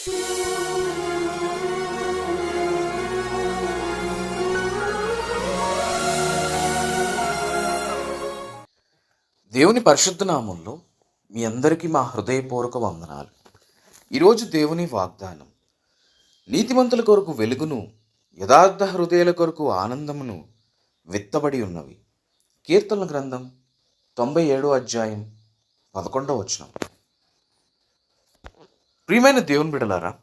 దేవుని పరిశుద్ధ నామంలో మీ అందరికీ మా హృదయపూర్వక వందనాలు. ఈరోజు దేవుని వాగ్దానం నీతిమంతుల కొరకు వెలుగును యథార్థ హృదయాల కొరకు ఆనందమును విత్తబడి ఉన్నవి. కీర్తనల గ్రంథం తొంభై ఏడో అధ్యాయం పదకొండవ వచనం. ప్రియమైన దేవుని బిడలారా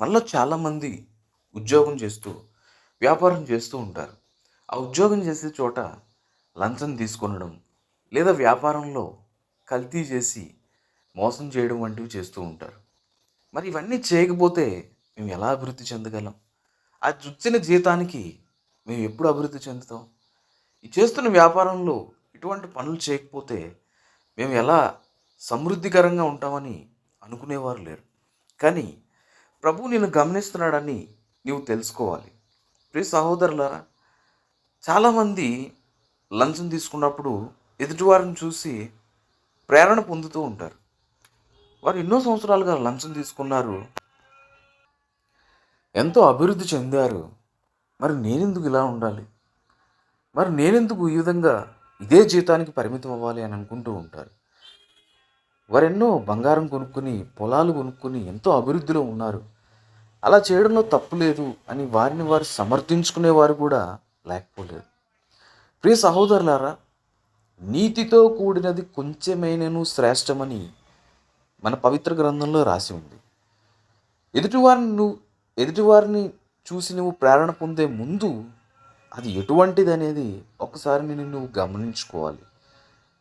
మనలో చాలామంది ఉద్యోగం చేస్తూ వ్యాపారం చేస్తూ ఉంటారు. ఆ ఉద్యోగం చేసే చోట లంచం తీసుకొనడం లేదా వ్యాపారంలో కల్తీ చేసి మోసం చేయడం వంటివి చేస్తూ ఉంటారు. మరి ఇవన్నీ చేయకపోతే మేము ఎలా అభివృద్ధి చెందగలం? ఆ చుచ్చిన జీతానికి మేము ఎప్పుడు అభివృద్ధి చెందుతాం? ఈ చేస్తున్న వ్యాపారంలో ఇటువంటి పనులు చేయకపోతే మేము ఎలా సమృద్ధికరంగా ఉంటామని అనుకునేవారు లేరు. కానీ ప్రభు నేను గమనిస్తున్నాడని నీవు తెలుసుకోవాలి. ప్రియ సహోదరులారా చాలామంది లంచం తీసుకున్నప్పుడు ఎదుటివారిని చూసి ప్రేరణ పొందుతూ ఉంటారు. వారు ఎన్నో సంవత్సరాలుగా లంచం తీసుకున్నారు ఎంతో అభివృద్ధి చెందారు. మరి నేనెందుకు ఇలా ఉండాలి? మరి నేనెందుకు ఈ విధంగా ఇదే జీతానికి పరిమితం అవ్వాలి అని అనుకుంటూ ఉంటారు. వారెన్నో బంగారం కొనుక్కుని పొలాలు కొనుక్కుని ఎంతో అభివృద్ధిలో ఉన్నారు. అలా చేయడంలో తప్పు లేదు అని వారిని వారు సమర్థించుకునేవారు కూడా లేకపోలేదు. ప్రియ సహోదరులారా నీతితో కూడినది కొంచెమైనను శ్రేష్టమని మన పవిత్ర గ్రంథంలో రాసి ఉంది. ఎదుటివారిని నువ్వు ఎదుటివారిని చూసి నువ్వు ప్రేరణ పొందే ముందు అది ఎటువంటిది అనేది ఒకసారి నేను నువ్వు గమనించుకోవాలి.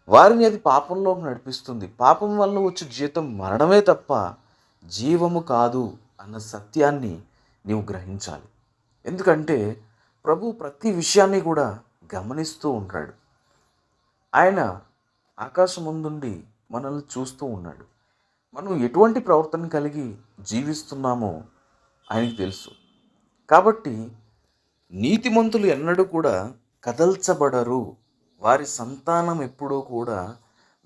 వారిని అది పాపంలోకి నడిపిస్తుంది. పాపం వల్ల వచ్చే జీతం మరణమే తప్ప జీవము కాదు అన్న సత్యాన్ని నీవు గ్రహించాలి. ఎందుకంటే ప్రభు ప్రతి విషయాన్ని కూడా గమనిస్తూ ఉంటాడు. ఆయన ఆకాశం ముందుండి మనల్ని చూస్తూ ఉన్నాడు. మనం ఎటువంటి ప్రవర్తన కలిగి జీవిస్తున్నామో ఆయనకి తెలుసు. కాబట్టి నీతిమంతులు ఎన్నడూ కూడా కదల్చబడరు. వారి సంతానం ఎప్పుడూ కూడా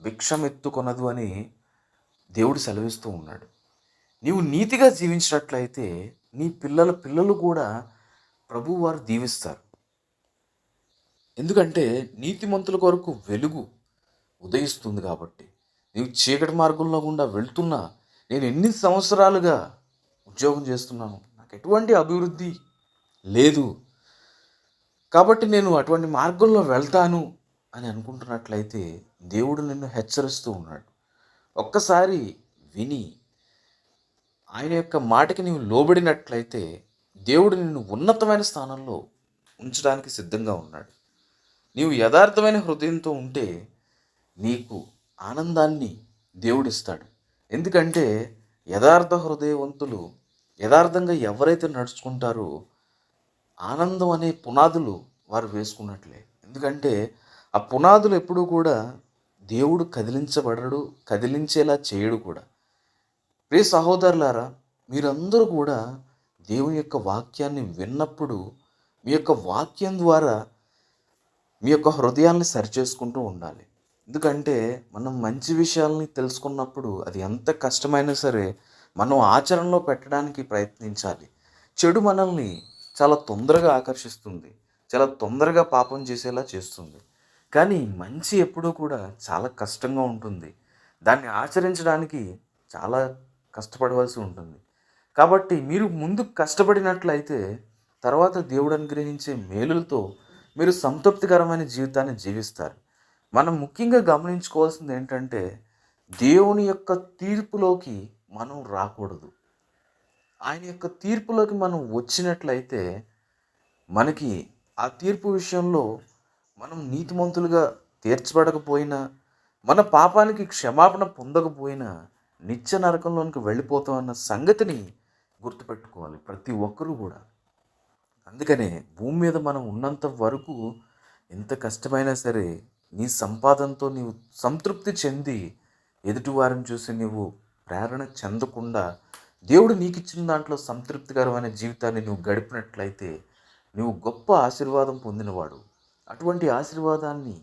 భిక్షమెత్తుకొనదు అని దేవుడు సెలవిస్తూ ఉన్నాడు. నీవు నీతిగా జీవించినట్లయితే నీ పిల్లల పిల్లలు కూడా ప్రభువారు దీవిస్తారు. ఎందుకంటే నీతిమంతుల కొరకు వెలుగు ఉదయిస్తుంది కాబట్టి. నీవు చీకటి మార్గంలో గుండా వెళ్తున్నా నేను ఎన్ని సంవత్సరాలుగా ఉద్యోగం చేస్తున్నాను నాకు ఎటువంటి అభివృద్ధి లేదు. కాబట్టి నేను అటువంటి మార్గంలో వెళ్తాను అని అనుకుంటున్నట్లయితే దేవుడు నిన్ను హెచ్చరిస్తూ ఉన్నాడు. ఒక్కసారి విని ఆయన యొక్క మాటకి నీవు లోబడినట్లయితే దేవుడు నిన్ను ఉన్నతమైన స్థానంలో ఉంచడానికి సిద్ధంగా ఉన్నాడు. నీవు యథార్థమైన హృదయంతో ఉంటే నీకు ఆనందాన్ని దేవుడిస్తాడు. ఎందుకంటే యథార్థ హృదయవంతులు యథార్థంగా ఎవరైతే నడుచుకుంటారో ఆనందం అనే పునాదులు వారు వేసుకున్నట్లే. ఎందుకంటే ఆ పునాదులు ఎప్పుడూ కూడా దేవుడు కదిలించబడడు కదిలించేలా చేయడు కూడా. ప్రియ సహోదరులారా మీరందరూ కూడా దేవుని యొక్క వాక్యాన్ని విన్నప్పుడు మీ యొక్క వాక్యం ద్వారా మీ యొక్క హృదయాల్ని సరిచేసుకుంటూ ఉండాలి. ఎందుకంటే మనం మంచి విషయాల్ని తెలుసుకున్నప్పుడు అది ఎంత కష్టమైనా సరే మనం ఆచరణలో పెట్టడానికి ప్రయత్నించాలి. చెడు మనల్ని చాలా తొందరగా ఆకర్షిస్తుంది చాలా తొందరగా పాపం చేసేలా చేస్తుంది. కానీ మంచి ఎప్పుడూ కూడా చాలా కష్టంగా ఉంటుంది. దాన్ని ఆచరించడానికి చాలా కష్టపడవలసి ఉంటుంది. కాబట్టి మీరు ముందు కష్టపడినట్లయితే తర్వాత దేవుడు అనుగ్రహించే మేలులతో మీరు సంతృప్తికరమైన జీవితాన్ని జీవిస్తారు. మనం ముఖ్యంగా గమనించుకోవాల్సింది ఏంటంటే దేవుని యొక్క తీర్పులోకి మనం రాకూడదు. ఆయన యొక్క తీర్పులోకి మనం వచ్చినట్లయితే మనకి ఆ తీర్పు విషయంలో మనం నీతిమంతులుగా తీర్చబడకపోయినా మన పాపానికి క్షమాపణ పొందకపోయినా నిత్య నరకంలోనికి వెళ్ళిపోతాం అన్న సంగతిని గుర్తుపెట్టుకోవాలి ప్రతి ఒక్కరూ కూడా. అందుకనే భూమి మీద మనం ఉన్నంత వరకు ఎంత కష్టమైనా సరే నీ సంపాదనతో నీవు సంతృప్తి చెంది ఎదుటివారిని చూసి నీవు ప్రేరణ చెందకుండా దేవుడు నీకు ఇచ్చిన దాంట్లో సంతృప్తికరమైన జీవితాన్ని నువ్వు గడిపినట్లయితే నువ్వు గొప్ప ఆశీర్వాదం పొందినవాడు. అటువంటి ఆశీర్వాదాన్ని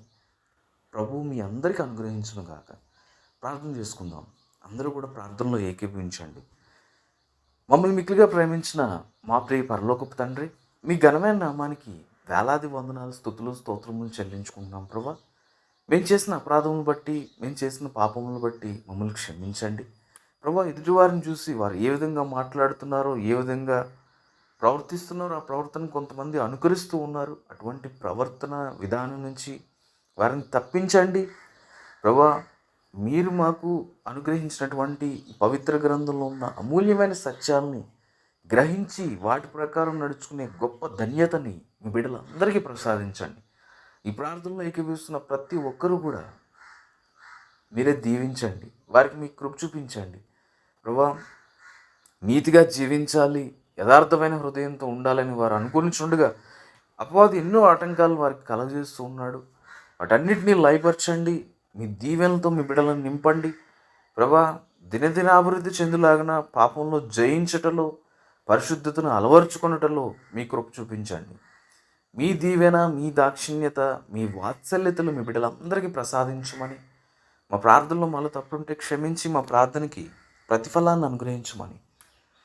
ప్రభు మీ అందరికీ అనుగ్రహించును గాక. ప్రార్థన చేసుకుందాం. అందరూ కూడా ప్రార్థనలో ఏకీభవించండి. మమ్మల్ని మిక్కిలిగా ప్రేమించిన మా ప్రియ పరలోకపు తండ్రి మీ ఘనమైన నామానికి వేలాది వందనాలు స్థుతులు స్తోత్రములు చెల్లించుకుంటున్నాం ప్రభా. మేము చేసిన అపరాధములు బట్టి మేము చేసిన పాపములు బట్టి మమ్మల్ని క్షమించండి. ప్రభా ఎదుటివారిని చూసి వారు ఏ విధంగా మాట్లాడుతున్నారో ఏ విధంగా ప్రవర్తిస్తున్నారు. ఆ ప్రవర్తన కొంతమంది అనుకరిస్తూ ఉన్నారు. అటువంటి ప్రవర్తన విధానం నుంచి వారిని తప్పించండి. ప్రభా మీరు మాకు అనుగ్రహించినటువంటి పవిత్ర గ్రంథంలో ఉన్న అమూల్యమైన సత్యాల్ని గ్రహించి వాటి ప్రకారం నడుచుకునే గొప్ప ధన్యతని మీ బిడ్డలందరికీ ప్రసాదించండి. ఈ ప్రార్థనలో ఏకీభవిస్తున్న ప్రతి ఒక్కరూ కూడా మీరే దీవించండి. వారికి మీ కృప చూపించండి. ప్రభా నీతిగా జీవించాలి. యథార్థమైన హృదయంతో ఉండాలని వారు అనుకునిచుండగా అపవాది ఎన్నో ఆటంకాలు వారికి కలగజేస్తూ ఉన్నాడు. వాటన్నిటినీ లయపరచండి. మీ దీవెనలతో మీ బిడ్డలను నింపండి. ప్రభా దినదినాభివృద్ధి చెందులాగిన పాపంలో జయించటలో పరిశుద్ధతను అలవర్చుకొనటలో మీ కృప చూపించండి. మీ దీవెన మీ దాక్షిణ్యత మీ వాత్సల్యతలు మీ బిడ్డలందరికీ ప్రసాదించమని మా ప్రార్థనలో మళ్ళీ తప్పుంటే క్షమించి మా ప్రార్థనకి ప్రతిఫలాన్ని అనుగ్రహించమని